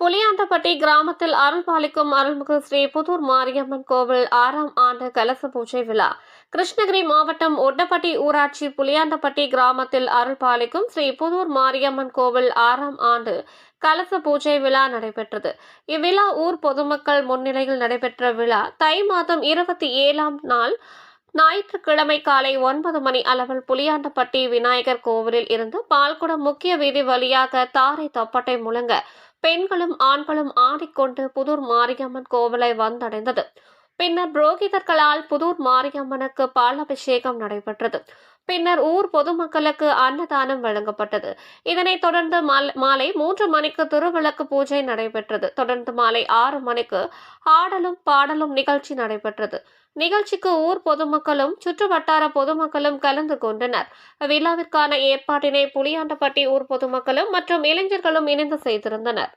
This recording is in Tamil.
புளியாண்டப்பட்டி கிராமத்தில் அருள் பாலிக்கும் அருள்மிகு ஸ்ரீ புதூர் மாரியம்மன் கோவில் ஆறாம் ஆண்டு கலச பூஜை விழா. கிருஷ்ணகிரி மாவட்டம் ஒட்டப்பட்டி ஊராட்சி புளியாண்டப்பட்டி கிராமத்தில் அருள் பாலிக்கும் ஸ்ரீ புதூர் மாரியம்மன் கோவில் ஆறாம் ஆண்டு கலச பூஜை விழா நடைபெற்றது. இவ்விழா ஊர் பொதுமக்கள் முன்னிலையில் நடைபெற்ற விழா. தை மாதம் இருபத்தி ஏழாம் நாள் ஞாயிற்றுக்கிழமை காலை ஒன்பது மணி அளவில் புளியாண்டப்பட்டி விநாயகர் கோவிலில் இருந்து பால்குடம் முக்கிய வீதி வழியாக தாரை தப்பட்டை முழங்க பெண்களும் ஆண்களும் ஆடிக்கொண்டு புதூர் மாரியம்மன் கோவிலை வந்தடைந்தது. பின்னர் புரோகிதர்களால் புதூர் மாரியம்மனுக்கு பால் அபிஷேகம் நடைபெற்றது. பின்னர் ஊர் பொதுமக்களுக்கு அன்னதானம் வழங்கப்பட்டது. இதனைத் தொடர்ந்து மாலை மூன்று மணிக்கு திருவிளக்கு பூஜை நடைபெற்றது. தொடர்ந்து மாலை ஆறு மணிக்கு ஆடலும் பாடலும் நிகழ்ச்சி நடைபெற்றது. நிகழ்ச்சிக்கு ஊர் பொதுமக்களும் சுற்றுவட்டார பொதுமக்களும் கலந்து கொண்டனர். விழாவிற்கான ஏற்பாட்டினை புளியாண்டப்பட்டி ஊர் பொதுமக்களும் மற்றும் இளைஞர்களும் இணைந்து செய்திருந்தனர்.